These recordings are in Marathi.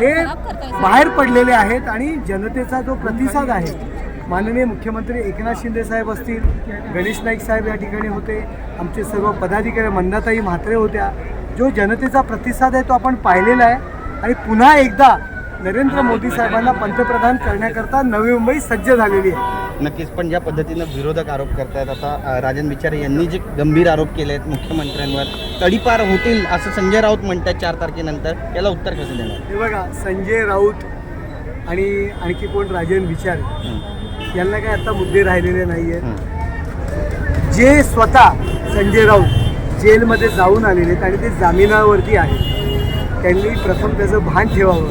हे बाहेर पडलेले आहेत आणि जनतेचा जो प्रतिसाद आहे माननीय मुख्यमंत्री एकनाथ शिंदे साहेब असतील गणेश नाईक साहेब या ठिकाणी होते आमचे सर्व पदाधिकारी मंदाताई म्हात्रे होत्या जो जनतेचा प्रतिसाद आहे तो आपण पाहिलेला आहे. आणि पुन्हा एकदा नरेंद्र मोदी साहेबांना पंतप्रधान करण्याकरता नवी मुंबई सज्ज झालेली आहे. नक्कीच पण ज्या पद्धतीनं विरोधक आरोप करतायत आता राजन विचारे यांनी जे गंभीर आरोप केले आहेत मुख्यमंत्र्यांवर तडीपार होतील असं संजय राऊत म्हणतात चार तारखेनंतर याला उत्तर कसं देणार? हे बघा संजय राऊत आणि आणखी कोण? राजन विचार हं, यांना काय आता मुद्दे राहिलेले नाही आहेत. जे स्वतः संजय राऊत जेलमध्ये जाऊन आलेले आहेत आणि ते जामिनावरती आहेत त्यांनी प्रथम त्याचं भान ठेवावं.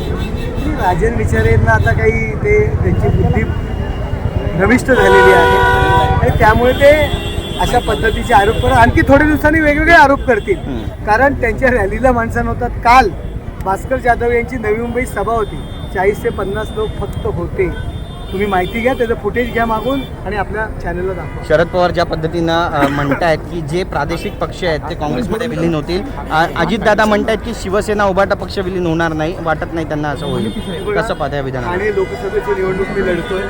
राजन विचारेंना आता काही ते त्यांची बुद्धी नविष्ट झालेली आहे. आणि त्यामुळे ते अशा पद्धतीचे आरोप करत आणखी थोड्या दिवसांनी वेगवेगळे आरोप करतील. कारण त्यांच्या रॅलीला माणसं नव्हतात. काल भास्कर जाधव यांची नवी मुंबईत सभा होती. चाळीस ते पन्नास लोक फक्त होते. तुम्ही माहिती घ्या त्याचं फुटेज घ्या मागून आणि आपल्या चॅनलला दाखवा. शरद पवार ज्या पद्धतीनं म्हणतायत की जे प्रादेशिक पक्ष आहेत ते काँग्रेसमध्ये विलीन होतील. अजितदादा म्हणतायत की शिवसेना उभाटा पक्ष विलीन होणार नाही वाटत नाही त्यांना असं होईल. कसं पाहता या विधानाला? ठाणे लोकसभेची निवडणूक मी लढतोय.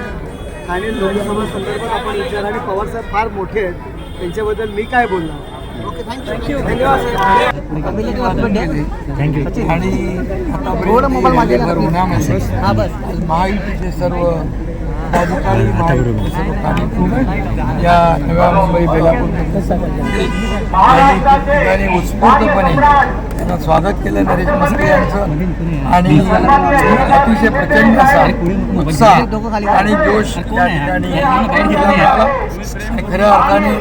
ठाणे लोकसभा संदर्भात आपण विचार आणि पवार साहेब फार मोठे आहेत. त्यांच्याबद्दल मी काय बोलणार? ओके थँक्यू धन्यवाद साहेब. आणि उन्हामध्ये महायुतीचे सर्व या नव्या मुंबई बेलापूर ठिकाणी उत्स्फूर्तपणे त्यांना स्वागत केलं नरेश मस्के यांचं आणि अतिशय प्रचंड असा उत्साह आणि जोश या ठिकाणी आणि खऱ्या अर्थाने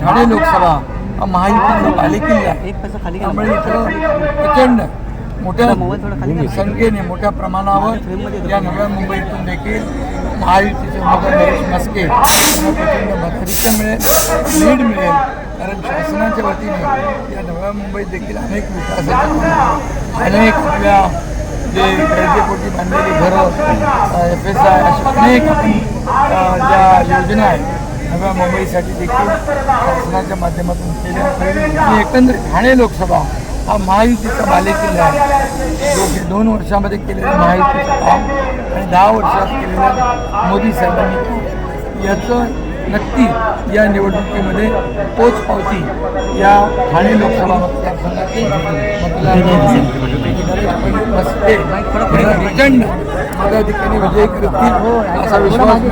ठाणे लोकसभा हा महायुतीचा बालेकिल्ला त्यामुळे इथं प्रचंड मोठ्या संख्येने मोठ्या प्रमाणावर या नव्या मुंबईतून देखील महायुतीचे उमेदवार नरेश मस्के यांना प्रचंड मताधिक्य मिळेल लीड मिळेल कारण शासनाच्या वतीने या नव्या मुंबईत देखील अनेक कामं, अनेक आपल्या जे गरजेपोटी बांधलेली घरं एफ एस आय अशा अनेक ज्या योजना आहेत नव्या मुंबईसाठी देखील शासनाच्या माध्यमातून केल्या आणि एकंदरीत ठाणे लोकसभा हा महायुतीचा बालेकिल्ला आहे. जो दोन वर्षामध्ये केलेलं महायुतीचं काम आणि दहा वर्षात केलेलं मोदी साहेबांनी काम याचं नक्की या निवडणुकीमध्ये पोच पावती या ठाणे लोकसभा मतदारसंघाचे मतदार प्रचंड मताधिकारी विजय करतील असा विश्वास